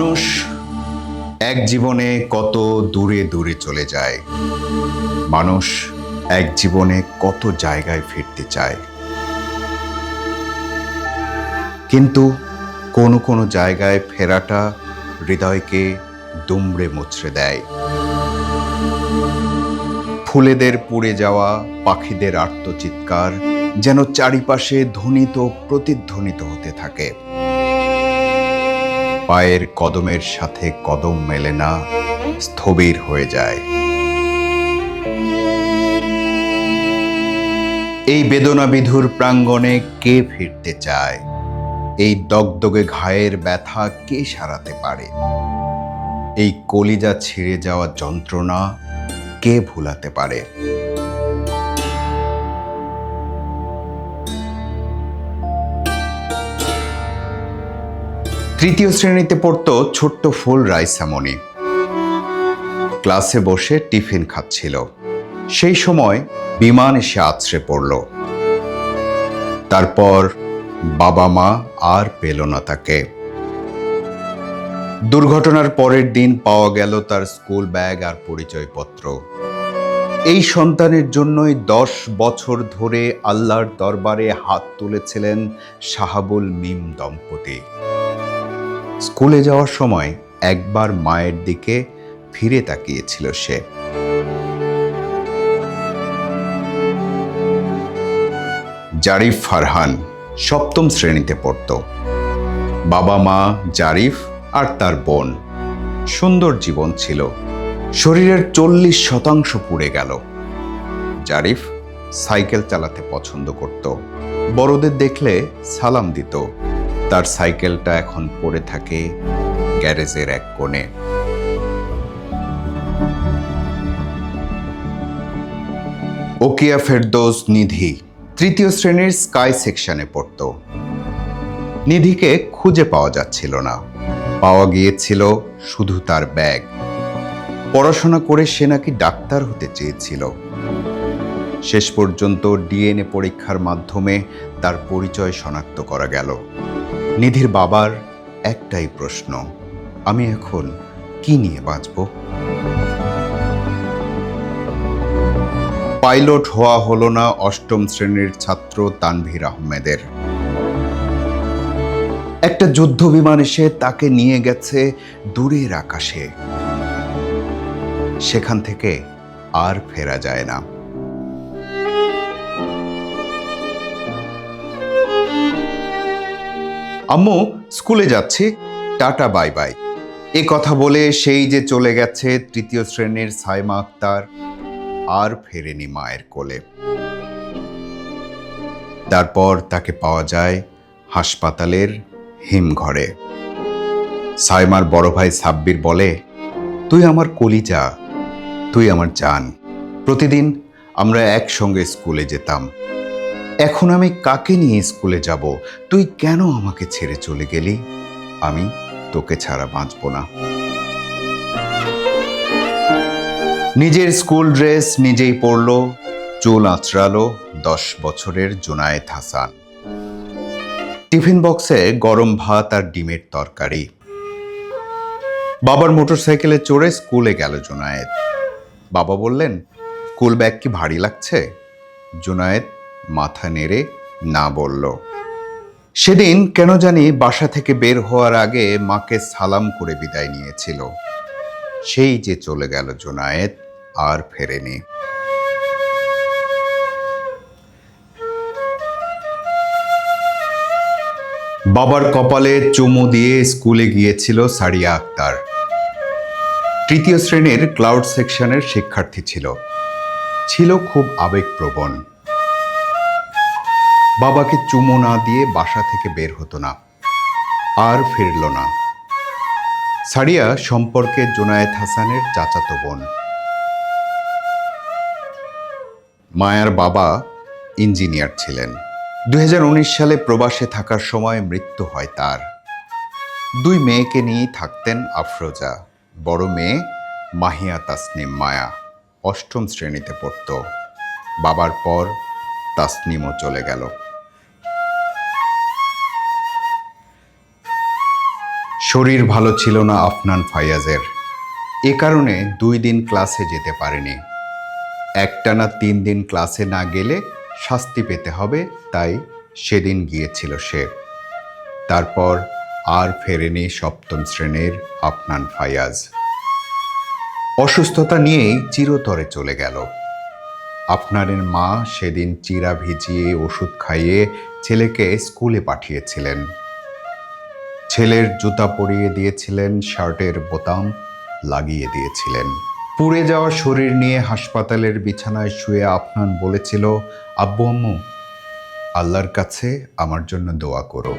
মানুষ এক জীবনে কত দূরে দূরে চলে যায়। মানুষ এক জীবনে কত জায়গায় ফিরতে চায়। কিন্তু কোনো কোনো জায়গায় ফেরাটা হৃদয়কে দুমড়ে মুচড়ে দেয়। ফুলেদের পুড়ে যাওয়া, পাখিদের আর্তচিৎকার যেন চারিপাশে ধ্বনিত, প্রতিধ্বনিত হতে থাকে। পায়ের কদমের সাথে কদম মেলে না, স্থবির হয়ে যায়। এই বেদনা বিধুর প্রাঙ্গণে কে ফিরতে চায়? এই দগদগে ঘায়ের ব্যথা কে সারাতে পারে? এই কলিজা ছিঁড়ে যাওয়া যন্ত্রণা কে ভুলাতে পারে? তৃতীয় শ্রেণীতে পড়তো ছোট্ট ফুল রাইসামণি। ক্লাসে বসে টিফিন খাচ্ছিল। সেই সময় বিমান এসে আছড়ে পড়ল। তারপর বাবা মা আর পেল না তাকে। দুর্ঘটনার পরের দিন পাওয়া গেল তার স্কুল ব্যাগ আর পরিচয়পত্র। এই সন্তানের জন্যই দশ বছর ধরে আল্লাহর দরবারে হাত তুলেছিলেন শাহাবুল মিম দম্পতি। স্কুলে যাওয়ার সময় একবার মায়ের দিকে ফিরে তাকিয়েছিল সে। জারিফ ফারহান সপ্তম শ্রেণীতে পড়ত। বাবা মা জারিফ আর তার বোন। সুন্দর জীবন ছিল। শরীরের চল্লিশ শতাংশ পুড়ে গেল। জারিফ সাইকেল চালাতে পছন্দ করত। বড়দের দেখলে সালাম দিত। তার সাইকেলটা এখন পড়ে থাকে গ্যারেজের এক কোণে। ওকিয়া ফেরদৌস নিধি তৃতীয় শ্রেণির স্কাই সেকশনে পড়ত। নিধিকে খুঁজে পাওয়া যাচ্ছিল না। পাওয়া গিয়েছিল শুধু তার ব্যাগ। পড়াশোনা করে সে নাকি ডাক্তার হতে চেয়েছিল। শেষ পর্যন্ত ডিএনএ পরীক্ষার মাধ্যমে তার পরিচয় শনাক্ত করা গেল। নিধির বাবার একটাই প্রশ্ন, আমি এখন কি নিয়ে বাঁচব? পাইলট হওয়া হলো না অষ্টম শ্রেণির ছাত্র তানভীর আহমেদের। একটা যুদ্ধ বিমান এসে তাকে নিয়ে গেছে দূরের আকাশে। সেখান থেকে আর ফেরা যায় না। আম্মু, স্কুলে যাচ্ছি। Tata, bye bye. এ কথা বলে সেই যে চলে গেছে তৃতীয় শ্রেণির সাইমা আক্তার আর ফেরেনি মায়ের কোলে। তারপর তাকে পাওয়া যায় হাসপাতালের হিমঘরে। সাইমার বড় ভাই সাব্বির বলে, তুই আমার কলিজা, তুই আমার জান। প্রতিদিন আমরা একসঙ্গে স্কুলে যেতাম। এখন আমি কাকে নিয়ে স্কুলে যাব? তুই কেন আমাকে ছেড়ে চলে গেলি? আমি তোকে ছাড়া বাঁচব না। নিজের স্কুল ড্রেস নিজেই পরলো, চুল আঁচড়ালো দশ বছরের জুনায়েদ হাসান। টিফিন বক্সে গরম ভাত আর ডিমের তরকারি। বাবার মোটরসাইকেলে চড়ে স্কুলে গেল জুনায়েদ। বাবা বললেন, স্কুল ব্যাগ কি ভারী লাগছে? জুনায়েদ মাথা নেড়ে না বলল। সেদিন কেন জানি বাসা থেকে বের হওয়ার আগে মাকে সালাম করে বিদায় নিয়েছিল। সেই যে চলে গেল জোনায়েত আর ফেরেনি। বাবার কপালে চুমু দিয়ে স্কুলে গিয়েছিল সারিয়া আক্তার। তৃতীয় শ্রেণির ক্লাউড সেকশনের শিক্ষার্থী ছিল। ছিল খুব আবেগপ্রবণ। বাবাকে চুমো না দিয়ে বাসা থেকে বের হতো না। আর ফিরল না। সারিয়া সম্পর্কে জোনায়েদ হাসানের চাচাতো বোন। মায়ার বাবা ইঞ্জিনিয়ার ছিলেন। দু হাজার উনিশ সালে প্রবাসে থাকার সময় মৃত্যু হয় তার। দুই মেয়েকে নিয়েই থাকতেন আফরোজা। বড় মেয়ে মাহিয়া তাসনিম মায়া অষ্টম শ্রেণীতে পড়ত। বাবার পর তাসনিমও চলে গেল। শরীর ভালো ছিল না আফনান ফায়াজের এ কারণে দুই দিন ক্লাসে যেতে পারেনি। একটানা তিন দিন ক্লাসে না গেলে শাস্তি পেতে হবে, তাই সেদিন গিয়েছিল সে। তারপর আর ফেরেনি সপ্তম শ্রেণির আফনান ফায়াজ অসুস্থতা নিয়েই চিরতরে চলে গেল। আপনারের মা সেদিন চিরা ভিজিয়ে ওষুধ খাইয়ে ছেলেকে স্কুলে পাঠিয়েছিলেন। ছেলের জুতা পরিয়ে দিয়েছিলেন, শার্টের বোতাম লাগিয়ে দিয়েছিলেন। পুড়ে যাওয়া শরীর নিয়ে হাসপাতালের বিছানায় শুয়ে আফনান বলেছিল, আব্বু, আম্মু, আল্লাহর কাছে আমার জন্য দোয়া করো।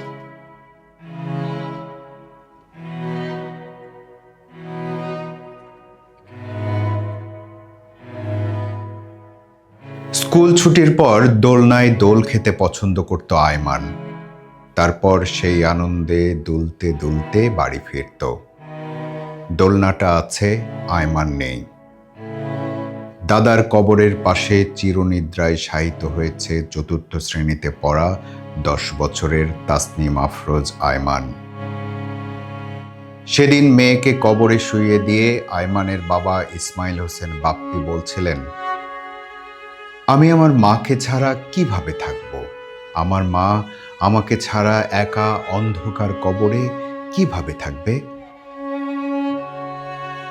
স্কুল ছুটির পর দোলনায় দোল খেতে পছন্দ করত আয়মান। তারপর সেই আনন্দে দুলতে দুলতে বাড়ি ফিরত। দোলনাটা আছে, আয়মান নেই। দাদার কবরের পাশে চিরনিদ্রায় শায়িত হয়েছে চতুর্থ শ্রেণীতে পড়া দশ বছরের তাসনিম আফরোজ আয়মান। সেদিন মেয়েকে কবরে শুইয়ে দিয়ে আয়মানের বাবা ইসমাইল হোসেন বাপ্পি বলছিলেন, আমি আমার মাকে ছাড়া কীভাবে থাকব? আমার মা আমাকে ছাড়া একা অন্ধকার কবরে কীভাবে থাকবে?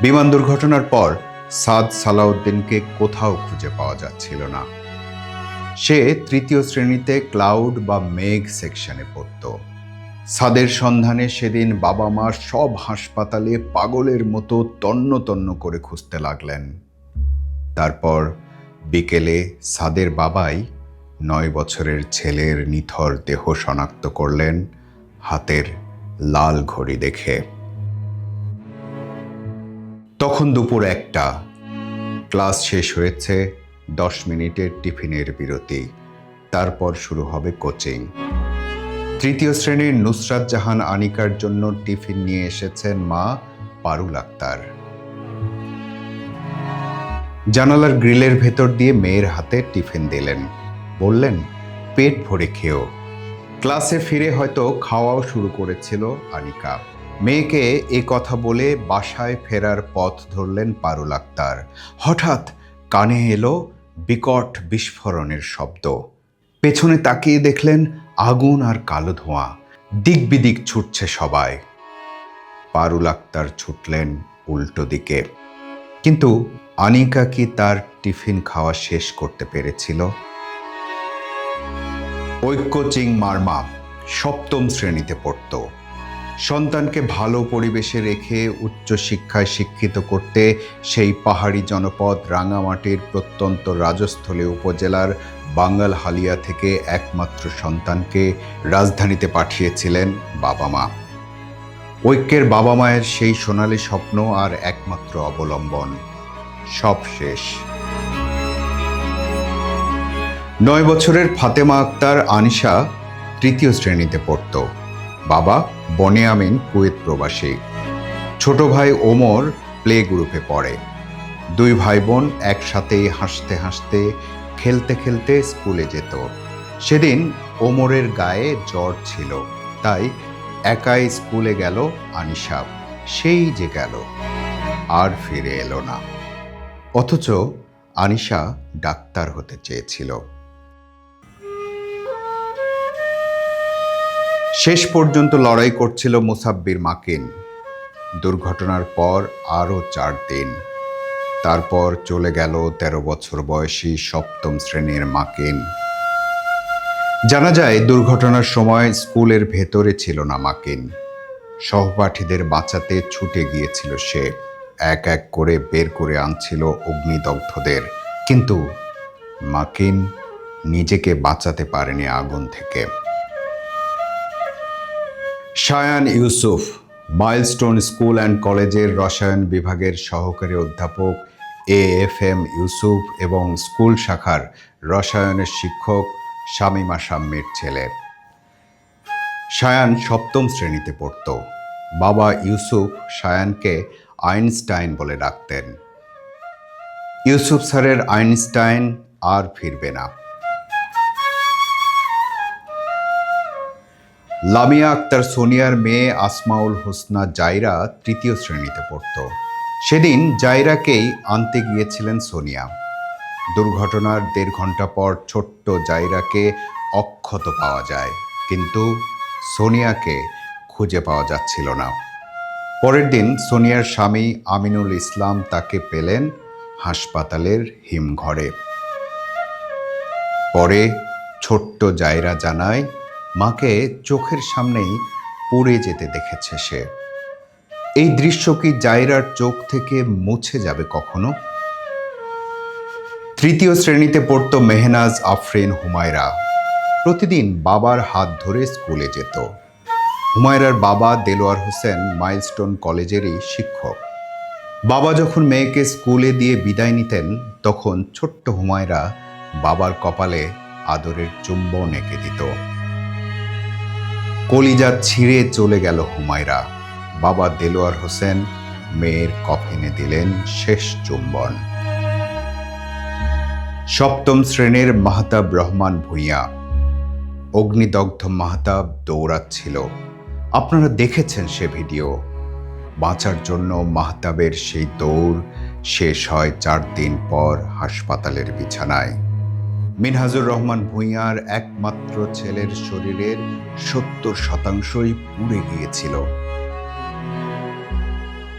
বিমান দুর্ঘটনার পর সাদ সালাউদ্দিনকে কোথাও খুঁজে পাওয়া যাচ্ছিল না। সে তৃতীয় শ্রেণীতে ক্লাউড বা মেঘ সেকশনে পড়ত। সাদের সন্ধানে সেদিন বাবা মা সব হাসপাতালে পাগলের মতো তন্ন তন্ন করে খুঁজতে লাগলেন। তারপর বিকেলে সাদের বাবাই নয় বছরের ছেলের নিথর দেহ শনাক্ত করলেন হাতের লাল ঘড়ি দেখে। তখন দুপুর একটা। ক্লাস শেষ হয়েছে, দশ মিনিটের টিফিনের বিরতি। তারপর শুরু হবে কোচিং। তৃতীয় শ্রেণির নুসরাত জাহান আনিকার জন্য টিফিন নিয়ে এসেছেন মা পারুল আক্তার। জানালার গ্রিলের ভেতর দিয়ে মেয়ের হাতে টিফিন দিলেন। বললেন, পেট ভরে খেও। ক্লাসে ফিরে হয়তো খাওয়াও শুরু করেছিল আনিকা। মেয়েকে এ কথা বলে বাসায় ফেরার পথ ধরলেন পারুল আক্তার। হঠাৎ কানে এলো বিকট বিস্ফোরণের শব্দ। পেছনে তাকিয়ে দেখলেন আগুন আর কালো ধোঁয়া। দিক বিদিক ছুটছে সবাই। পারুল আক্তার ছুটলেন উল্টো দিকে। কিন্তু আনিকা কি তার টিফিন খাওয়া শেষ করতে পেরেছিল? ঐক্যচিং মারমা সপ্তম শ্রেণীতে পড়ত। সন্তানকে ভালো পরিবেশে রেখে উচ্চশিক্ষায় শিক্ষিত করতে সেই পাহাড়ি জনপদ রাঙামাটির প্রত্যন্ত রাজস্থলী উপজেলার বাঙ্গাল হালিয়া থেকে একমাত্র সন্তানকে রাজধানীতে পাঠিয়েছিলেন বাবা মা। ঐক্যের বাবা মায়ের সেই সোনালি স্বপ্ন আর একমাত্র অবলম্বন সব শেষ। নয় বছরের ফাতেমা আক্তার আনিশা তৃতীয় শ্রেণীতে পড়ত। বাবা বনে আমিন, কুয়েত প্রবাসী। ছোট ভাই ওমর প্লে গ্রুপে পড়ে। দুই ভাই বোন একসাথেই হাসতে হাসতে, খেলতে খেলতে স্কুলে যেত। সেদিন ওমরের গায়ে জ্বর ছিল, তাই একাই স্কুলে গেল আনিশা। সেই যে গেল, আর ফিরে এলো না। অথচ আনিশা ডাক্তার হতে চেয়েছিল। শেষ পর্যন্ত লড়াই করছিল মুসাব্বির মাকিন। দুর্ঘটনার পর আরও চার দিন। তারপর চলে গেল তেরো বছর বয়সী সপ্তম শ্রেণির মাকিন। জানা যায়, দুর্ঘটনার সময় স্কুলের ভেতরে ছিল না মাকিন। সহপাঠীদের বাঁচাতে ছুটে গিয়েছিল সে। এক এক করে বের করে আনছিল অগ্নিদগ্ধদের। কিন্তু মাকিন নিজেকে বাঁচাতে পারেনি আগুন থেকে। Shayan Yusuf, Milestone school and কলেজের রসায়ন বিভাগের সহকারী অধ্যাপক এ এফ এম ইউসুফ এবং স্কুল শাখার রসায়নের শিক্ষক শামিমা শাম্মীর ছেলে। শায়ান সপ্তম শ্রেণীতে পড়ত। বাবা ইউসুফ শায়ানকে আইনস্টাইন বলে ডাকতেন। ইউসুফ স্যারের আইনস্টাইন আর ফিরবে না। লামিয়া আক্তার সোনিয়ার মেয়ে আসমাউল হোসনা জাইরা তৃতীয় শ্রেণীতে পড়ত। সেদিন জাইরাকেই আনতে গিয়েছিলেন সোনিয়া। দুর্ঘটনার দেড় ঘণ্টা পর ছোট্ট জাইরাকে অক্ষত পাওয়া যায়, কিন্তু সোনিয়াকে খুঁজে পাওয়া যাচ্ছিল না। পরের দিন সোনিয়ার স্বামী আমিনুল ইসলাম তাকে পেলেন হাসপাতালের হিমঘরে। পরে ছোট্ট জায়রা জানায় মাকে চোখের সামনেই পড়ে যেতে দেখেছে সে। এই দৃশ্য কি জায়রার চোখ থেকে মুছে যাবে কখনো? তৃতীয় শ্রেণীতে পড়তো মেহনাজ আফরিন হুমায়রা। প্রতিদিন বাবার হাত ধরে স্কুলে যেত। হুমায়রার বাবা দেলোয়ার হোসেন মাইলস্টোন কলেজেরই শিক্ষক। বাবা যখন মেয়েকে স্কুলে দিয়ে বিদায় নিতেন, তখন ছোট্ট হুমায়রা বাবার কপালে আদরের চুম্বন এঁকে দিত। কলিজা ছিঁড়ে চলে গেল হুমায়রা। বাবা দেলোয়ার হোসেন মেয়ের কফিনে দিলেন শেষ চুম্বন। সপ্তম শ্রেণির মাহতাব রহমান ভূঁইয়া, অগ্নিদগ্ধ মাহতাব দৌড়াচ্ছিল। আপনারা দেখেছেন সে ভিডিও। বাঁচার জন্য মাহতাবের সেই দৌড় শেষ হয় চার দিন পর হাসপাতালের বিছানায়। মিনহাজুর রহমান ভূঁইয়ার একমাত্র ছেলের শরীরের সত্তর শতাংশই পুড়ে গিয়েছিল।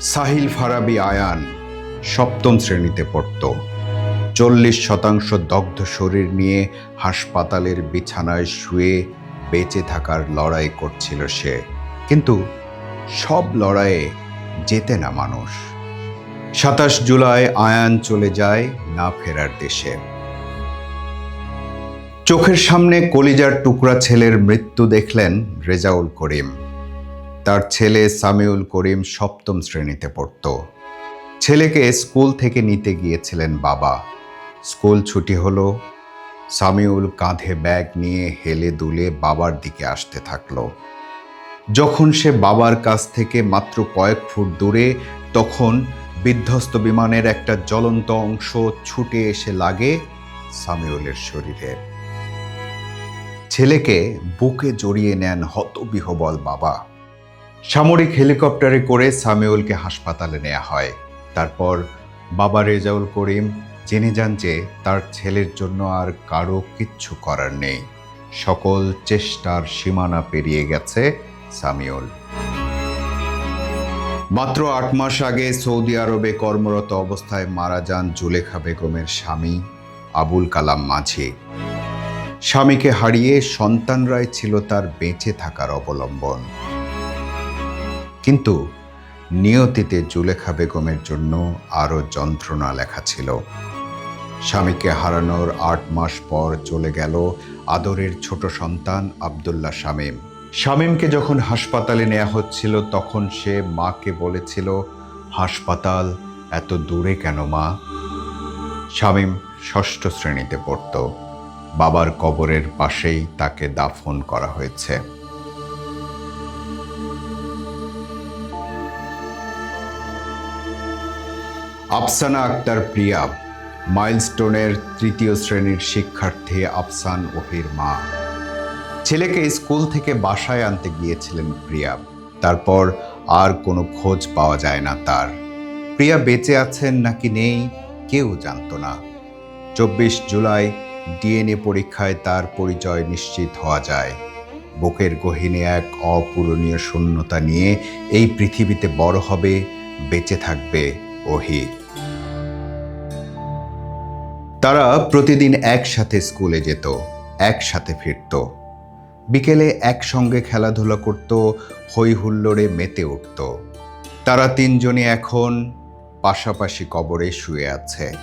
সাহিল ফারাবি আয়ান সপ্তম শ্রেণীতে পড়ত। চল্লিশ শতাংশ দগ্ধ শরীর নিয়ে হাসপাতালের বিছানায় শুয়ে বেঁচে থাকার লড়াই করছিল সে। কিন্তু সব লড়াইয়ে যেতে না মানুষ। সাতাশ জুলাই আয়ান চলে যায় না ফেরার দেশে। চোখের সামনে কলিজার টুকরা ছেলের মৃত্যু দেখলেন রেজাউল করিম। তার ছেলে সামিউল করিম সপ্তম শ্রেণীতে পড়ত। ছেলেকে স্কুল থেকে নিতে গিয়েছিলেন বাবা। স্কুল ছুটি হলো, সামিউল কাঁধে ব্যাগ নিয়ে হেলে দুলে বাবার দিকে আসতে থাকল। যখন সে বাবার কাছ থেকে মাত্র কয়েক ফুট দূরে, তখন বিধ্বস্ত বিমানের একটা জ্বলন্ত অংশ ছুটে এসে লাগে সামিউলের শরীরে। ছেলেকে বুকে জড়িয়ে নেন হতবিহবল বাবা। সামরিক হেলিকপ্টারে করে সামিউলকে হাসপাতালে নেওয়া হয়। তারপর বাবা রেজাউল করিম জেনে যান যে তার ছেলের জন্য আর কারও কিচ্ছু করার নেই। সকল চেষ্টার সীমানা পেরিয়ে গেছে সামিউল। মাত্র আট মাস আগে সৌদি আরবে কর্মরত অবস্থায় মারা যান জুলেখা বেগমের স্বামী আবুল কালাম মাঝি। স্বামীকে হারিয়ে সন্তানরাই ছিল তার বেঁচে থাকার অবলম্বন। কিন্তু নিয়তিতে জুলেখা বেগমের জন্য আরও যন্ত্রণা লেখা ছিল। স্বামীকে হারানোর আট মাস পর চলে গেল আদরের ছোট সন্তান আবদুল্লাহ শামীম। শামীমকে যখন হাসপাতালে নেওয়া হচ্ছিল, তখন সে মাকে বলেছিল, হাসপাতাল, এত দূরে কেন মা? শামীম ষষ্ঠ শ্রেণীতে পড়ত। বাবার কবরের পাশেই তাকে দাফন করা হয়েছে। আফসানা আক্তার প্রিয়া, মাইলস্টোনের তৃতীয় শ্রেণির শিক্ষার্থী আফসান ওহির মা। ছেলেকে স্কুল থেকে বাসায় আনতে গিয়েছিলেন প্রিয়া। তারপর আর কোনো খোঁজ পাওয়া যায় না তার। প্রিয়া বেঁচে আছেন নাকি নেই কেউ জানতো না। চব্বিশ জুলাই ডিএনএ পরীক্ষায় তার পরিচয় নিশ্চিত হওয়া যায়। বুকের গহিনে এক অপূরণীয় শূন্যতা নিয়ে এই পৃথিবীতে বড় হবে, বেঁচে থাকবে ওহি। তারা প্রতিদিন একসাথে স্কুলে যেত, একসাথে ফিরত। বিকেলে একসঙ্গে খেলাধুলা করত হই হুল্লোড়ে মেতে উঠত। তারা তিনজনই এখন পাশাপাশি কবরে শুয়ে আছে।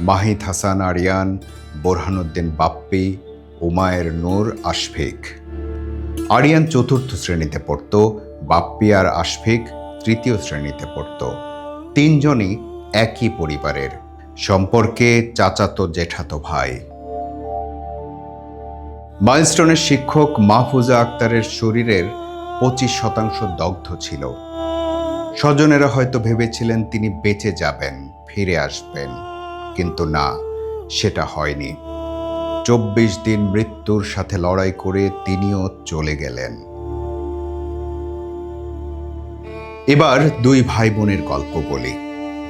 মাহিদ হাসান, আরিয়ান বোরহানুদ্দিন বাপ্পি, উমায়ের নূর আশফিক। আরিয়ান চতুর্থ শ্রেণীতে পড়ত, বাপ্পি আর আশফিক তৃতীয় শ্রেণীতে পড়ত। তিনজনই একই পরিবারের। সম্পর্কে চাচাতো জেঠাতো ভাই। মাইলস্টোনের শিক্ষক মাহফুজা আক্তারের শরীরের পঁচিশ শতাংশ দগ্ধ ছিল। স্বজনেরা হয়তো ভেবেছিলেন তিনি বেঁচে যাবেন, ফিরে আসবেন, কিন্তু না। সেটা হয়নি। চব্বিশ দিন মৃত্যুর সাথে লড়াই করে তিনিও চলে গেলেন। এবার দুই ভাই বোনের গল্প বলি।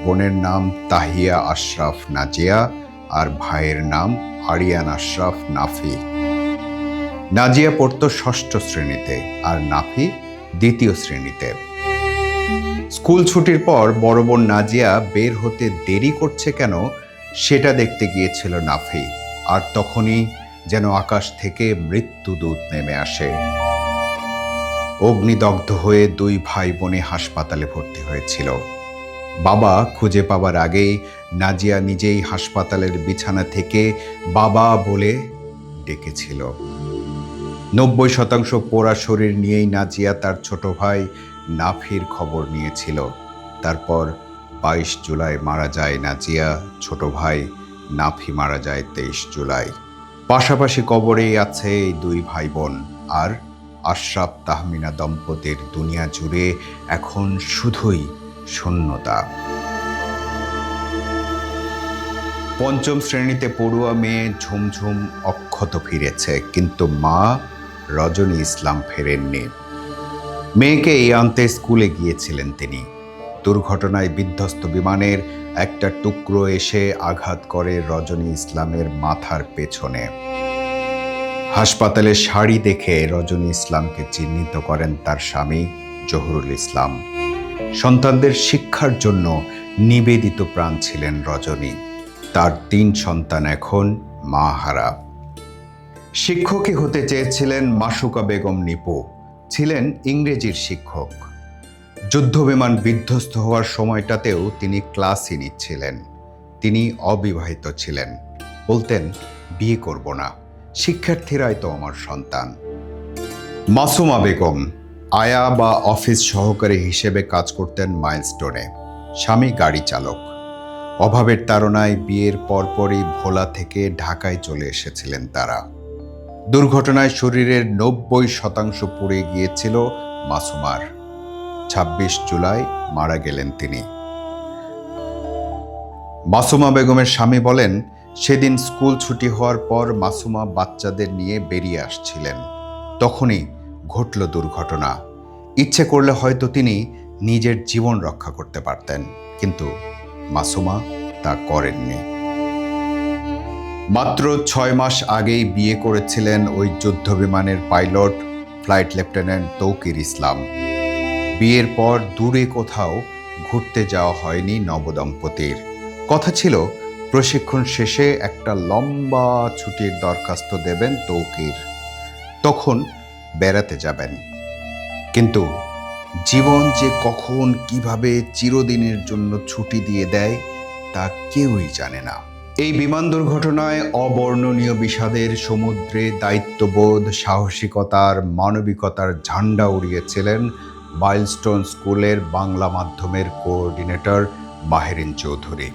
বোনের নাম তাহিয়া আশরাফ নাজিয়া আর ভাইয়ের নাম আরিয়ান আশরাফ নাফি। নাজিয়া পড়তো ষষ্ঠ শ্রেণীতে আর নাফি দ্বিতীয় শ্রেণীতে। স্কুল ছুটির পর বড় বোন নাজিয়া বের হতে দেরি করছে কেন সেটা দেখতে গিয়েছিল নাফি, আর তখনই যেন আকাশ থেকে মৃত্যুদূত নেমে আসে। অগ্নিদগ্ধ হয়ে দুই ভাই বোনে হাসপাতালে ভর্তি হয়েছিল। বাবা খুঁজে পাবার আগেই নাজিয়া নিজেই হাসপাতালের বিছানা থেকে বাবা বলে ডেকেছিল। নব্বই শতাংশ পোড়া শরীর নিয়েই নাজিয়া তার ছোট ভাই নাফির খবর নিয়েছিল। তারপর বাইশ জুলাই মারা যায় নাজিয়া, ছোট ভাই নাফি মারা যায় তেইশ জুলাই। পাশাপাশি কবরেই আছে এই দুই ভাই বোন আর আশরাফ তাহমিনা দম্পতির দুনিয়া জুড়ে এখন শুধুই শূন্যতা। পঞ্চম শ্রেণীতে পড়ুয়া মেয়ে ঝুমঝুম অক্ষত ফিরেছে, কিন্তু মা রজনী ইসলাম ফেরেননি। মেয়েকে এই আনতে স্কুলে গিয়েছিলেন তিনি। দুর্ঘটনায় বিধ্বস্ত বিমানের একটা টুকরো এসে আঘাত করে রজনী ইসলামের মাথার পেছনে। হাসপাতালে শাড়ি দেখে রজনী ইসলামকে চিহ্নিত করেন তার স্বামী জহুরুল ইসলাম। সন্তানদের শিক্ষার জন্য নিবেদিত প্রাণ ছিলেন রজনী। তার তিন সন্তান এখন মা হারা। শিক্ষকই হতে চেয়েছিলেন মাসুকা বেগম নিপু। ছিলেন ইংরেজির শিক্ষক। যুদ্ধবিমান বিধ্বস্ত হওয়ার সময়টাতেও তিনি ক্লাসই নিচ্ছিলেন। তিনি অবিবাহিত ছিলেন। বলতেন, বিয়ে করব না। শিক্ষার্থীরাই তো আমার সন্তান। মাসুমা বেগম, আয়া বা অফিস সহকারী হিসেবে কাজ করতেন মাইলস্টোনে। স্বামী গাড়ি চালক। অভাবের তাড়নায় বিয়ের পরপরই ভোলা থেকে ঢাকায় চলে এসেছিলেন তারা। দুর্ঘটনায় শরীরের নব্বই শতাংশ পুড়ে গিয়েছিল মাসুমার। ছাব্বিশ জুলাই মারা গেলেন তিনি। মাসুমা বেগমের স্বামী বলেন, সেদিন স্কুল ছুটি হওয়ার পর মাসুমা বাচ্চাদের নিয়ে বেরিয়ে আসছিলেন। তখনই ঘটল দুর্ঘটনা। ইচ্ছে করলে হয়তো তিনি নিজের জীবন রক্ষা করতে পারতেন, কিন্তু মাসুমা তা করেননি। মাত্র ছয় মাস আগেই বিয়ে করেছিলেন ওই যুদ্ধ বিমানের pilot, flight lieutenant Tauqir Islam. বিয়ের পর দূরে কোথাও ঘুরতে যাওয়া হয়নি নবদম্পতির। কথা ছিল, প্রশিক্ষণ শেষে একটা লম্বা ছুটির দরখাস্ত দেবেন তৌকির। তখন বেড়াতে যাবেন। কিন্তু জীবন যে কখন, কীভাবে চিরদিনের জন্য ছুটি দিয়ে দেয়, তা কেউই জানে না। এই বিমান দুর্ঘটনায় অবর্ণনীয় বিষাদের সমুদ্রে দায়িত্ববোধ, সাহসিকতার, মানবিকতার ঝান্ডা উড়িয়েছিলেন মাইলস্টোন স্কুলের বাংলা মাধ্যমের কোঅর্ডিনেটর মাহেরিন চৌধুরী।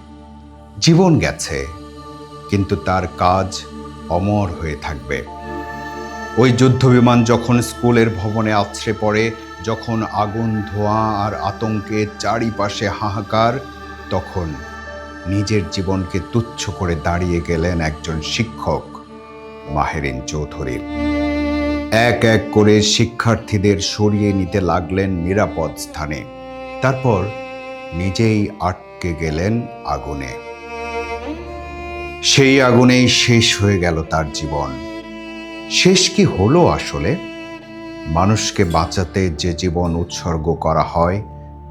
জীবন গেছে, কিন্তু তার কাজ অমর হয়ে থাকবে। ওই যুদ্ধবিমান যখন স্কুলের ভবনে আছড়ে পড়ে, যখন আগুন, ধোঁয়া আর আতঙ্কে চারিপাশে হাহাকার, তখন নিজের জীবনকে তুচ্ছ করে দাঁড়িয়ে গেলেন একজন শিক্ষক মাহেরিন চৌধুরী। এক এক করে শিক্ষার্থীদের সরিয়ে নিতে লাগলেন নিরাপদ স্থানে। তারপর নিজেই আটকে গেলেন আগুনে। সেই আগুনেই শেষ হয়ে গেল তার জীবন। শেষ কি হলো আসলে? মানুষকে বাঁচাতে যে জীবন উৎসর্গ করা হয়,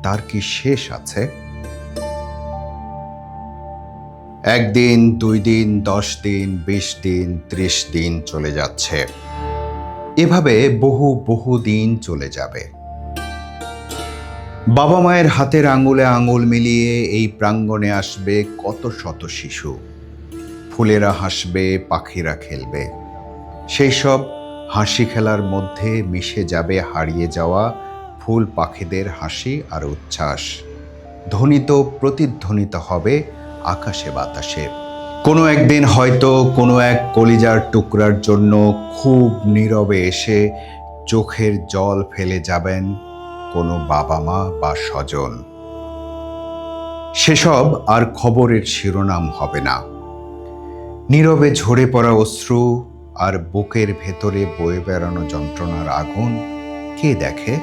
তার কি শেষ আছে? একদিন, দুই দিন, দশ দিন, বিশ দিন, ত্রিশ দিন চলে যাচ্ছে। এভাবে বহু বহু দিন চলে যাবে। বাবা মায়ের হাতের আঙুলে আঙুল মিলিয়ে এই প্রাঙ্গণে আসবে কত শত শিশু। ফুলেরা হাসবে, পাখিরা খেলবে। সেই সব হাসি খেলার মধ্যে মিশে যাবে হারিয়ে যাওয়া ফুল পাখিদের হাসি আর উচ্ছ্বাস। ধ্বনিত, প্রতিধ্বনিত হবে আকাশে বাতাসে। কোনো একদিন হয়তো কোনো এক কলিজার টুকরার জন্য খুব নীরবে এসে চোখের জল ফেলে যাবেন কোনো বাবা মা বা স্বজন। সেসব আর খবরের শিরোনাম হবে না। নীরবে ঝরে পড়া অশ্রু আর বুকের ভেতরে বয়ে বেড়ানো যন্ত্রণার আগুন কে দেখে?